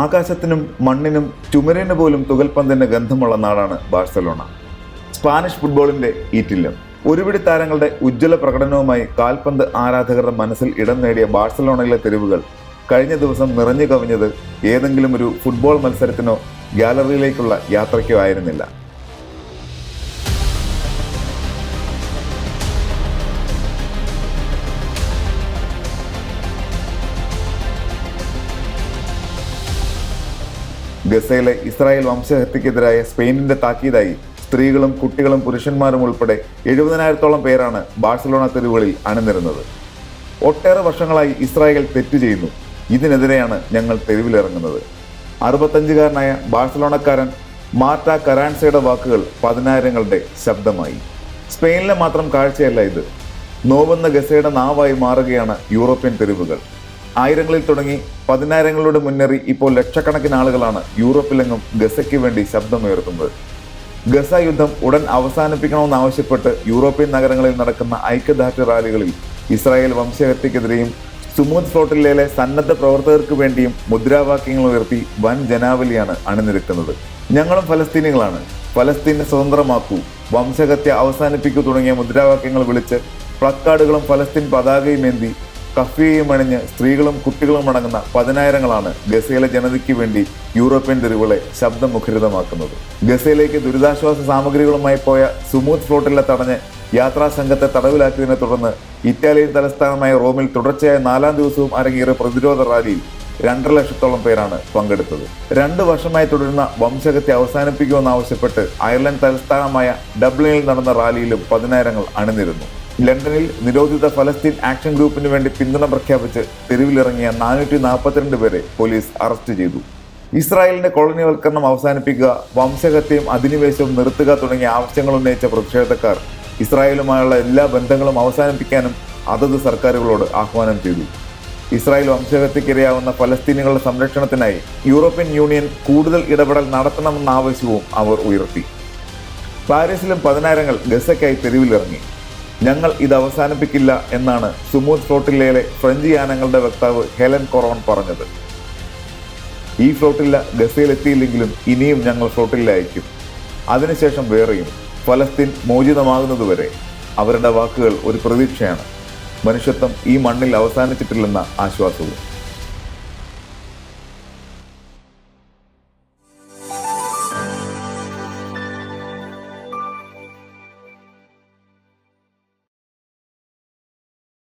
ആകാശത്തിനും മണ്ണിനും ചുമരിന് പോലും തുകൽപ്പന്തിന്റെ ഗന്ധമുള്ള നാടാണ് Barcelona. Spanish ഫുട്ബോളിന്റെ ഈറ്റില്ലം ഒരുപിടി താരങ്ങളുടെ ഉജ്ജ്വല പ്രകടനവുമായി കാൽപന്ത് ആരാധകരുടെ മനസ്സിൽ ഇടം നേടിയ ബാഴ്സലോണയിലെ തെരുവുകൾ കഴിഞ്ഞ ദിവസം നിറഞ്ഞു കവിഞ്ഞത് ഏതെങ്കിലും ഒരു ഫുട്ബോൾ മത്സരത്തിനോ ഗാലറിയിലേക്കുള്ള യാത്രയ്ക്കോ ആയിരുന്നില്ല. ഗസയിലെ ഇസ്രായേൽ വംശഹത്യക്കെതിരായ സ്പെയിനിന്റെ താക്കീതായി സ്ത്രീകളും കുട്ടികളും പുരുഷന്മാരും ഉൾപ്പെടെ എഴുപതിനായിരത്തോളം പേരാണ് ബാഴ്സലോണ തെരുവുകളിൽ അണിനിരുന്നത്. ഒട്ടേറെ വർഷങ്ങളായി ഇസ്രായേൽ തെറ്റ് ചെയ്യുന്നു. ഇതിനെതിരെയാണ് ഞങ്ങൾ തെരുവിലിറങ്ങുന്നത്. അറുപത്തഞ്ചുകാരനായ ബാഴ്സലോണക്കാരൻ മാർട്ട കരാൻസയുടെ വാക്കുകൾ പതിനായിരങ്ങളുടെ ശബ്ദമായി. സ്പെയിനിലെ മാത്രം കാഴ്ചയല്ല ഇത്. നോവെന്ന ഗസയുടെ നാവായി മാറുകയാണ് യൂറോപ്യൻ തെരുവുകൾ. ആയിരങ്ങളിൽ തുടങ്ങി പതിനായിരങ്ങളുടെ മുന്നേറി ഇപ്പോൾ ലക്ഷക്കണക്കിന് ആളുകളാണ് യൂറോപ്പിലെങ്ങും ഗസയ്ക്ക് വേണ്ടി ശബ്ദമുയർത്തുന്നത്. ഗസ യുദ്ധം ഉടൻ അവസാനിപ്പിക്കണമെന്നാവശ്യപ്പെട്ട് യൂറോപ്യൻ നഗരങ്ങളിൽ നടക്കുന്ന ഐക്യദാർഢ്യ റാലികളിൽ ഇസ്രായേൽ വംശഹത്യക്കെതിരെയും സുമൂത് ഫ്ലോട്ടില്ലയിലെ സന്നദ്ധ പ്രവർത്തകർക്ക് വേണ്ടിയും മുദ്രാവാക്യങ്ങൾ ഉയർത്തി വൻ ജനാവലിയാണ് അണിനിരക്കുന്നത്. ഞങ്ങളും ഫലസ്തീനികളാണ്. ഫലസ്തീനെ സ്വതന്ത്രമാക്കൂ. വംശഹത്യ അവസാനിപ്പിക്കൂ തുടങ്ങിയ മുദ്രാവാക്യങ്ങൾ വിളിച്ച് പ്ലക്കാർഡുകളും ഫലസ്തീൻ പതാകയും ഏന്തി കഫിയയും അണിഞ്ഞ് സ്ത്രീകളും കുട്ടികളും അടങ്ങുന്ന പതിനായിരങ്ങളാണ് ഗസയിലെ ജനതയ്ക്ക് വേണ്ടി യൂറോപ്യൻ തെരുവുകളെ ശബ്ദമുഖരിതമാക്കുന്നത്. ഗസയിലേക്ക് ദുരിതാശ്വാസ സാമഗ്രികളുമായി പോയ സുമൂത്ത് ഫ്ലോട്ടിലെ തടഞ്ഞ് യാത്രാ സംഘത്തെ തടവിലാക്കിയതിനെ തുടർന്ന് ഇറ്റാലിയൻ തലസ്ഥാനമായ റോമിൽ തുടർച്ചയായ നാലാം ദിവസവും അരങ്ങേറിയ പ്രതിരോധ റാലിയിൽ രണ്ടര ലക്ഷത്തോളം പേരാണ് പങ്കെടുത്തത്. രണ്ട് വർഷമായി തുടരുന്ന വംശഹത്യ അവസാനിപ്പിക്കുമെന്നാവശ്യപ്പെട്ട് അയർലൻഡ് തലസ്ഥാനമായ ഡബ്ലിനിൽ നടന്ന റാലിയിലും പതിനായിരങ്ങൾ അണിനിരുന്നു. ലണ്ടനിൽ നിരോധിത ഫലസ്തീൻ ആക്ഷൻ ഗ്രൂപ്പിന് വേണ്ടി പിന്തുണ പ്രഖ്യാപിച്ച് തെരുവിലിറങ്ങിയ നാനൂറ്റി നാൽപ്പത്തിരണ്ട് പേരെ പോലീസ് അറസ്റ്റ് ചെയ്തു. ഇസ്രായേലിന്റെ കോളനിവൽക്കരണം അവസാനിപ്പിക്കുക വംശഹത്യയും അധിനിവേശവും നിർത്തുക തുടങ്ങിയ ആവശ്യങ്ങൾ ഉന്നയിച്ച പ്രതിഷേധക്കാർ ഇസ്രായേലുമായുള്ള എല്ലാ ബന്ധങ്ങളും അവസാനിപ്പിക്കാനും അതത് സർക്കാരുകളോട് ആഹ്വാനം ചെയ്തു. ഇസ്രായേൽ വംശഹത്യക്കിരയാവുന്ന ഫലസ്തീനികളുടെ സംരക്ഷണത്തിനായി യൂറോപ്യൻ യൂണിയൻ കൂടുതൽ ഇടപെടൽ നടത്തണമെന്ന ആവശ്യവും അവർ ഉയർത്തി. പാരീസിലും പതിനായിരങ്ങൾ ഗസയ്ക്കായി തെരുവിലിറങ്ങി. ഞങ്ങൾ ഇത് അവസാനിപ്പിക്കില്ല എന്നാണ് സുമൂദ് ഫ്ലോട്ടില്ലയിലെ ഫ്രഞ്ച് യാനങ്ങളുടെ വക്താവ് ഹെലൻ കൊറോൺ പറഞ്ഞത്. ഈ ഫ്ലോട്ടില്ല ഗസയിലെത്തിയില്ലെങ്കിലും ഇനിയും ഞങ്ങൾ ഫ്ലോട്ടില്ല അയക്കും അതിനുശേഷം വേറെയും ഫലസ്തീൻ മോചിതമാകുന്നതുവരെ അവരുടെ വാക്കുകൾ ഒരു പ്രതീക്ഷയാണ്. മനുഷ്യത്വം ഈ മണ്ണിൽ അവസാനിച്ചിട്ടില്ലെന്ന ആശ്വാസവും.